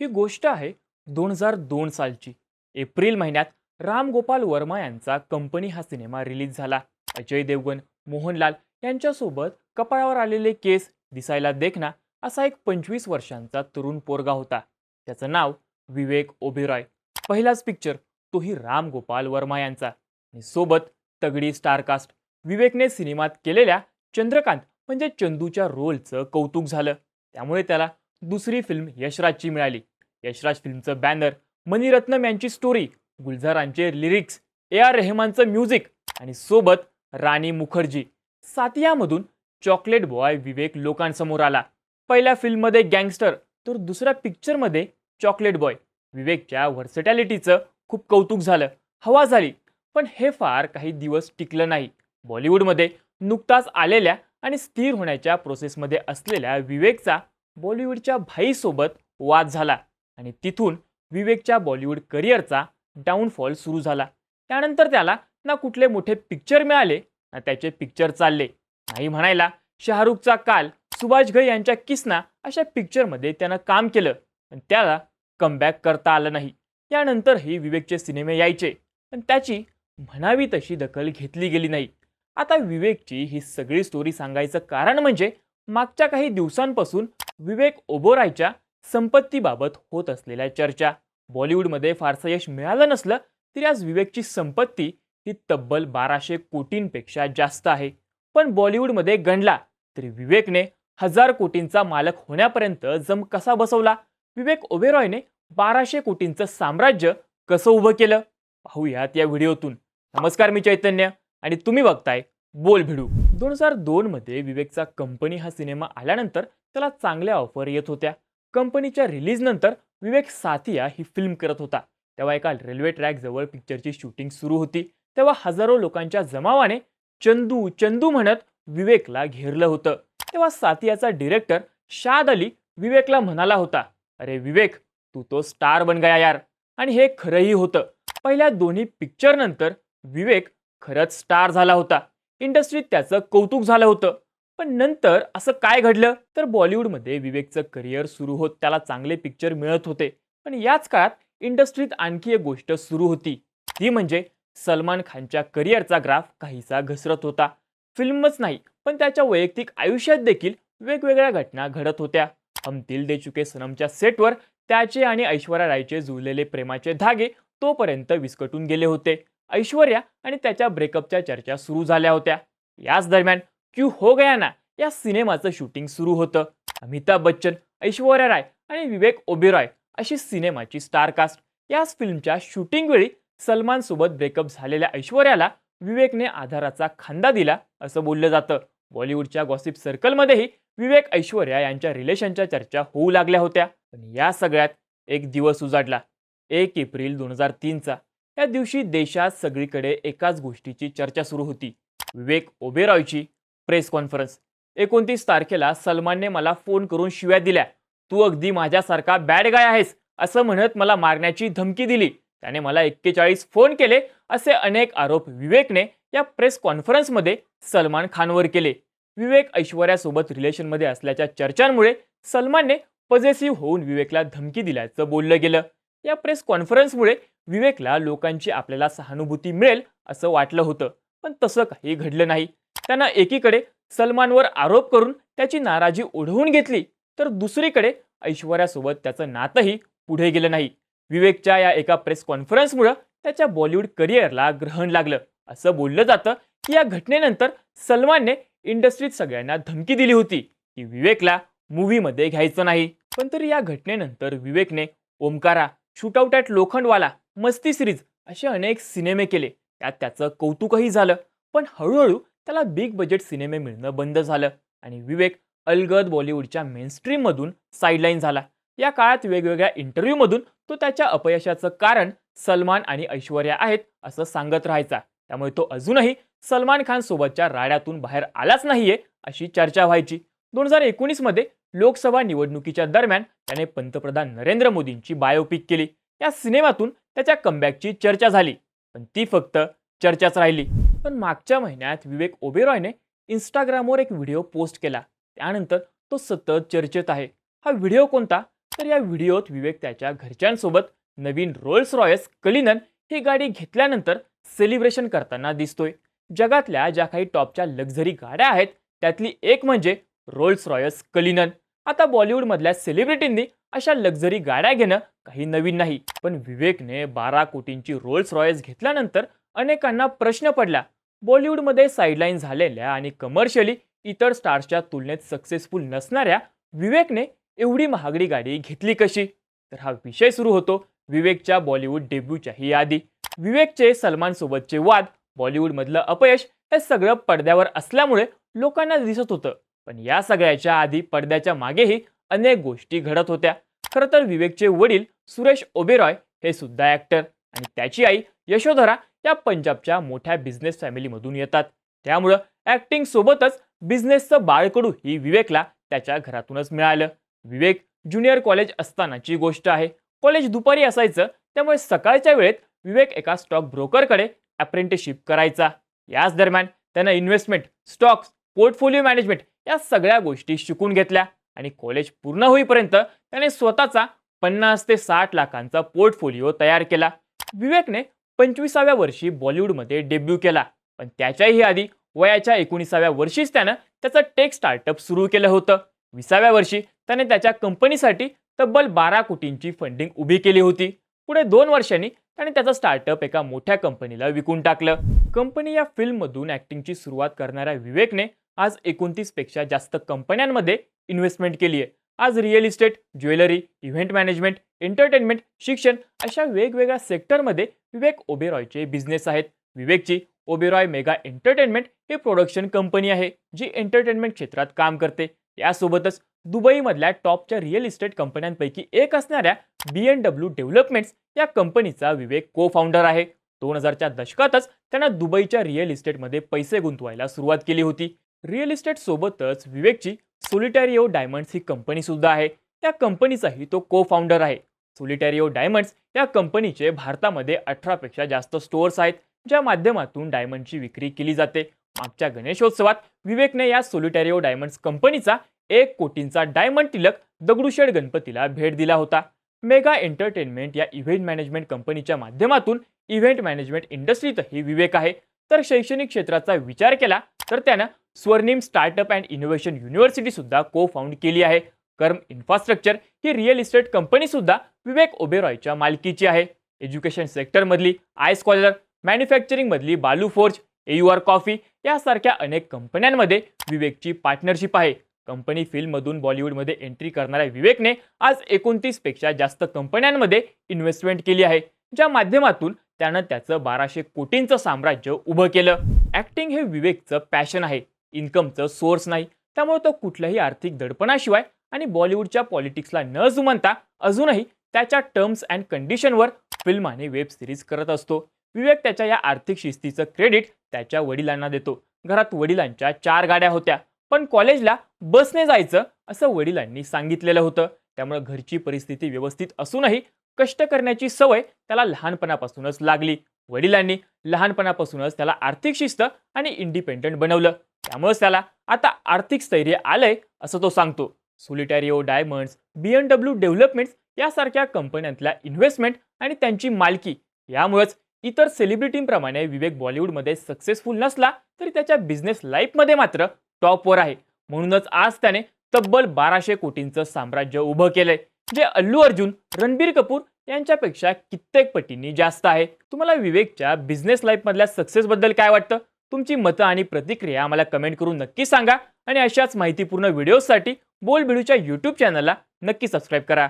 ही गोष्ट आहे दोन हजार दोन सालची. एप्रिल महिन्यात राम गोपाल वर्मा यांचा कंपनी हा सिनेमा रिलीज झाला. अजय देवगण मोहनलाल यांच्यासोबत कपाळावर आलेले केस दिसायला देखना असा एक पंचवीस वर्षांचा तरुण पोरगा होता. त्याचं नाव विवेक ओबेरॉय. पहिलाच पिक्चर तोही राम गोपाल वर्मा यांचा. आणि सोबत तगडी स्टारकास्ट विवेकने सिनेमात केलेल्या चंद्रकांत म्हणजे चंदूच्या रोलचं कौतुक झालं. त्यामुळे त्याला दुसरी फिल्म यशराजची मिळाली. यशराज फिल्मचं बॅनर मणिरत्नम यांची स्टोरी गुलजारांचे लिरिक्स ए आर रेहमानचं म्युझिक आणि सोबत राणी मुखर्जी. सातियामधून चॉकलेट बॉय विवेक लोकांसमोर आला. पहिल्या फिल्ममध्ये गँगस्टर तर दुसऱ्या पिक्चरमध्ये चॉकलेट बॉय विवेकच्या व्हर्सटॅलिटीचं खूप कौतुक झालं. हवा झाली पण हे फार काही दिवस टिकलं नाही. बॉलिवूडमध्ये नुकताच आलेल्या आणि स्थिर होण्याच्या प्रोसेसमध्ये असलेल्या विवेकचा बॉलिवूडच्या भाईसोबत वाद झाला आणि तिथून विवेकच्या बॉलिवूड करिअरचा डाऊनफॉल सुरू झाला. त्यानंतर त्याला ना कुठले मोठे पिक्चर मिळाले ना त्याचे पिक्चर चालले. नाही म्हणायला शाहरुखचा काल सुभाष घई यांच्या किसना अशा पिक्चरमध्ये त्यानं काम केलं पण त्याला कमबॅक करता आलं नाही. त्यानंतरही विवेकचे सिनेमे यायचे पण त्याची म्हणावी तशी दखल घेतली गेली नाही. आता विवेकची ही सगळी स्टोरी सांगायचं कारण म्हणजे मागच्या काही दिवसांपासून विवेक ओबोरायच्या संपत्तीबाबत होत असलेल्या चर्चा. बॉलिवूडमध्ये फारसं यश मिळालं नसलं तरी आज विवेकची संपत्ती ही तब्बल बाराशे कोटींपेक्षा जास्त आहे. पण बॉलिवूडमध्ये गणला तरी विवेकने हजार कोटींचा मालक होण्यापर्यंत जम कसा बसवला? विवेक ओबेरॉयने बाराशे कोटींचं साम्राज्य कसं उभं केलं? पाहूयात या व्हिडिओतून. नमस्कार मी चैतन्य आणि तुम्ही बघताय बोल भिडू. दोन हजार दोन मध्ये विवेकचा कंपनी हा सिनेमा आल्यानंतर त्याला चांगल्या ऑफर येत होत्या. कंपनीच्या रिलीज नंतर विवेक साथिया ही फिल्म करत होता. तेव्हा एका रेल्वे ट्रॅक जवळ पिक्चरची शूटिंग सुरू होती. तेव्हा हजारो लोकांच्या जमावाने चंदू चंदू म्हणत विवेकला घेरलं होतं. तेव्हा साथियाचा डिरेक्टर शाद अली विवेकला म्हणाला होता अरे विवेक तू तो स्टार बन गया यार. आणि हे खरंही होतं. पहिल्या दोन्ही पिक्चरनंतर विवेक खरंच स्टार झाला होता. इंडस्ट्रीत त्याचं कौतुक झालं होतं. पण नंतर असं काय घडलं? तर बॉलिवूडमध्ये विवेकचं करिअर सुरू होत त्याला चांगले पिक्चर मिळत होते. पण याच काळात इंडस्ट्रीत आणखी एक गोष्ट सुरू होती. ती म्हणजे सलमान खानच्या करिअरचा ग्राफ काहीसा घसरत होता. फिल्मच नाही पण त्याच्या वैयक्तिक आयुष्यात देखील वेगवेगळ्या घटना घडत होत्या. हम दिल दे चुके सनमच्या सेटवर त्याचे आणि ऐश्वर्या रायचे जुळलेले प्रेमाचे धागे तोपर्यंत विस्कटून गेले होते. ऐश्वर्या आणि त्याच्या ब्रेकअपच्या चर्चा सुरू झाल्या होत्या. याच दरम्यान क्यू हो गया ना या सिनेमाचं शूटिंग सुरू होतं. अमिताभ बच्चन ऐश्वर्या राय आणि विवेक ओबेरॉय अशी सिनेमाची स्टार कास्ट. याच फिल्मच्या शूटिंग वेळी सलमान सोबत ब्रेकअप झालेल्या ऐश्वर्याला विवेकने आधाराचा खांदा दिला असं बोललं जातं. बॉलिवूडच्या गॉसिप सर्कलमध्येही विवेक ऐश्वर्या यांच्या रिलेशनच्या चर्चा होऊ लागल्या होत्या. पण या सगळ्यात एक दिवस उजाडला. एक एप्रिल दोन हजार तीनचा. या दिवशी देशात सगळीकडे एकाच गोष्टीची चर्चा सुरू होती. विवेक ओबेरॉयची प्रेस कॉन्फरन्स. एकोणतीस तारखेला सलमानने मला फोन करून शिव्या दिल्या. तू अगदी माझ्यासारखा बॅड गाय आहेस असं म्हणत मला मारण्याची धमकी दिली. त्याने मला एक्केचाळीस फोन केले असे अनेक आरोप विवेकने या प्रेस कॉन्फरन्समध्ये सलमान खानवर केले. विवेक ऐश्वर्यासोबत रिलेशनमध्ये असल्याच्या चर्चांमुळे सलमानने पजेसिव्ह होऊन विवेकला धमकी दिल्याचं बोललं गेलं. या प्रेस कॉन्फरन्समुळे विवेकला लोकांची आपल्याला सहानुभूती मिळेल असं वाटलं होतं. पण तसं काही घडलं नाही. त्यानं एकीकडे सलमानवर आरोप करून त्याची नाराजी ओढवून घेतली तर दुसरीकडे ऐश्वर्यासोबत त्याचं नातंही पुढे गेलं नाही. विवेकच्या या एका प्रेस कॉन्फरन्समुळं त्याच्या बॉलिवूड करिअरला ग्रहण लागलं. असं बोललं जातं की या घटनेनंतर सलमानने इंडस्ट्रीत सगळ्यांना धमकी दिली होती की विवेकला मूव्हीमध्ये घ्यायचं नाही. पण तरी या घटनेनंतर विवेकने Omkara shootout at Lokhandwala Masti series असे अनेक सिनेमे केले. त्यात त्याचं कौतुकही झालं. पण हळूहळू त्याला बिग बजेट सिनेमे मिळणं बंद झालं आणि विवेक अलगद बॉलिवूडच्या मेनस्ट्रीममधून साईडलाईन झाला. या काळात वेगवेगळ्या इंटरव्ह्यूमधून तो त्याच्या अपयशाचं कारण सलमान आणि ऐश्वर्या आहेत असं सांगत राहायचा. त्यामुळे तो अजूनही सलमान खान सोबतच्या राड्यातून बाहेर आलाच नाहीये अशी चर्चा व्हायची. दोन हजार एकोणीसमध्ये लोकसभा निवडणुकीच्या दरम्यान त्याने पंतप्रधान नरेंद्र मोदींची बायोपिक केली. या सिनेमातून त्याच्या कमबॅकची चर्चा झाली. पण ती फक्त चर्चाच राहिली. पण मागच्या महिन्यात विवेक ओबेरॉयने इंस्टाग्रामवर एक व्हिडिओ पोस्ट केला. त्यानंतर तो सतत चर्चेत आहे. हा व्हिडिओ कोणता? तर या व्हिडिओत विवेक त्याच्या घरच्यांसोबत नवीन रोल्स रॉयस कलिनन ही गाडी घेतल्यानंतर सेलिब्रेशन करताना दिसतोय. जगातल्या ज्या काही टॉपच्या लक्झरी गाड्या आहेत त्यातली एक म्हणजे रोल्स रॉयस कलिनन आता बॉलिवूडमधल्या सेलिब्रिटींनी अशा लक्झरी गाड्या घेणं काही नवीन नाही. पण विवेकने बारा कोटींची रोल्स रॉयस घेतल्यानंतर अनेकांना प्रश्न पडला. बॉलिवूडमध्ये साईडलाईन झालेल्या आणि कमर्शियली इतर स्टार्सच्या तुलनेत सक्सेसफुल नसणाऱ्या विवेकने एवढी महागडी गाडी घेतली कशी? तर हा विषय सुरू होतो विवेकच्या बॉलिवूड डेब्यूच्याही आधी विवेकचे सलमानसोबतचे वाद बॉलिवूडमधलं अपयश हे सगळं पडद्यावर असल्यामुळे लोकांना दिसत होतं. पण या सगळ्याच्या आधी पडद्याच्या मागेही अनेक गोष्टी घडत होत्या. खरं तर विवेकचे वडील सुरेश ओबेरॉय हे सुद्धा ऍक्टर आणि त्याची आई यशोधरा या पंजाबच्या मोठ्या बिझनेस फॅमिलीमधून येतात. त्यामुळं ऍक्टिंग सोबतच बिझनेसचं बाळकडू ही विवेकला त्याच्या घरातूनच मिळालं. विवेक ज्युनियर कॉलेज असतानाची गोष्ट आहे. कॉलेज दुपारी असायचं त्यामुळे सकाळच्या वेळेत विवेक एका स्टॉक ब्रोकरकडे अप्रेंटिसशिप करायचा. याच दरम्यान त्यांना इन्व्हेस्टमेंट स्टॉक्स पोर्टफोलिओ मॅनेजमेंट या सगळ्या गोष्टी शिकून घेतल्या आणि कॉलेज पूर्ण होईपर्यंत त्याने स्वतःचा पन्नास ते साठ लाखांचा पोर्टफोलिओ तयार केला. विवेकने पंचवीसाव्या वर्षी बॉलिवूडमध्ये डेब्यू केला. पण त्याच्याही आधी वयाच्या एकोणीसाव्या वर्षीच त्यानं त्याचं टेक स्टार्टअप सुरू केलं होतं. विसाव्या वर्षी त्याने त्याच्या कंपनीसाठी तब्बल बारा कोटींची फंडिंग उभी केली होती. पुढे दोन वर्षांनी त्याने त्याचं स्टार्टअप एका मोठ्या कंपनीला विकून टाकलं. कंपनी या फिल्ममधून ऍक्टिंगची सुरुवात करणाऱ्या विवेकने आज एकोणतीसपेक्षा जास्त कंपन्यांमध्ये इन्व्हेस्टमेंट केली आहे. आज real estate jewellery event management entertainment शिक्षण अशा वेगवेगळ्या सेक्टरमध्ये विवेक ओबेरॉयचे बिझनेस आहेत. विवेकची ओबेरॉय मेगा एंटरटेनमेंट ही प्रोडक्शन कंपनी आहे जी एंटरटेनमेंट क्षेत्रात काम करते. यासोबतच दुबईमधल्या टॉपच्या रिअल इस्टेट कंपन्यांपैकी एक असणाऱ्या बी एन डब्ल्यू डेव्हलपमेंट्स या कंपनीचा विवेक को फाउंडर आहे. दोन हजारच्या दशकातच त्यांना दुबईच्या रिअल इस्टेटमध्ये पैसे गुंतवायला सुरुवात केली होती. रिअल इस्टेट सोबतच विवेकची सोलिटॅरिओ डायमंड्स ही कंपनी सुद्धा आहे. त्या कंपनीचाही तो को फाउंडर आहे. सोलिटॅरिओ डायमंड्स या कंपनीचे भारतामध्ये अठरापेक्षा जास्त स्टोअर्स आहेत ज्या माध्यमातून डायमंडची विक्री केली जाते. मागच्या गणेशोत्सवात विवेकने या सोलिटॅरिओ डायमंड्स कंपनीचा एक कोटींचा डायमंड तिलक दगडूशेठ गणपतीला भेट दिला होता. मेगा एंटरटेनमेंट या इव्हेंट मॅनेजमेंट कंपनीच्या माध्यमातून इव्हेंट मॅनेजमेंट इंडस्ट्रीतही विवेक आहे. तर शैक्षणिक क्षेत्राचा विचार केला तर त्यानं स्वर्णिम स्टार्टअप अँड इनोव्हेशन युनिव्हर्सिटीसुद्धा को फाउंड केली आहे. कर्म इन्फ्रास्ट्रक्चर ही रिअल इस्टेट कंपनीसुद्धा विवेक ओबेरॉयच्या मालकीची आहे. एज्युकेशन सेक्टरमधली I scholar मॅन्युफॅक्चरिंगमधली Balu forge A U R coffee यासारख्या अनेक कंपन्यांमध्ये विवेकची पार्टनरशिप आहे. कंपनी फिल्ममधून बॉलिवूडमध्ये एंट्री करणाऱ्या विवेकने आज एकोणतीसपेक्षा जास्त कंपन्यांमध्ये इन्व्हेस्टमेंट केली आहे. ज्या माध्यमातून त्यानं त्याचं बाराशे कोटींचं साम्राज्य उभं केलं. ॲक्टिंग हे विवेकचं पॅशन आहे. इन्कमचं सोर्स नाही. त्यामुळे तो कुठल्याही आर्थिक दडपणाशिवाय आणि बॉलिवूडच्या पॉलिटिक्सला न जुमानता अजूनही त्याच्या टर्म्स अँड कंडिशनवर फिल्म आणि वेब सिरीज करत असतो. विवेक त्याच्या या आर्थिक शिस्तीचं क्रेडिट त्याच्या वडिलांना देतो. घरात वडिलांच्या चार गाड्या होत्या. पण कॉलेजला बसने जायचं असं वडिलांनी सांगितलेलं होतं. त्यामुळे घरची परिस्थिती व्यवस्थित असूनही कष्ट करण्याची सवय त्याला लहानपणापासूनच लागली. वडिलांनी लहानपणापासूनच त्याला आर्थिक शिस्त आणि इंडिपेंडंट बनवलं. त्यामुळेच त्याला आता आर्थिक स्थैर्य आलंय असं तो सांगतो. Solitario diamonds B N W developments यासारख्या कंपन्यांतल्या इन्व्हेस्टमेंट आणि त्यांची मालकी यामुळेच इतर सेलिब्रिटींप्रमाणे विवेक बॉलिवूडमध्ये सक्सेसफुल नसला तरी त्याच्या बिझनेस लाईफमध्ये मात्र टॉपवर आहे. म्हणूनच आज त्याने तब्बल बाराशे कोटींचं साम्राज्य उभं केलंय. जे अल्लू अर्जुन रणबीर कपूर यांच्यापेक्षा कित्येक पटींनी जास्त आहे. तुम्हाला विवेकच्या बिझनेस लाईफमधल्या सक्सेसबद्दल काय वाटतं? तुमची मतं आणि प्रतिक्रिया आम्हाला कमेंट करून नक्की सांगा. आणि अशाच माहितीपूर्ण व्हिडिओसाठी बोलबिडूच्या यूट्यूब चॅनलला नक्की सबस्क्राईब करा.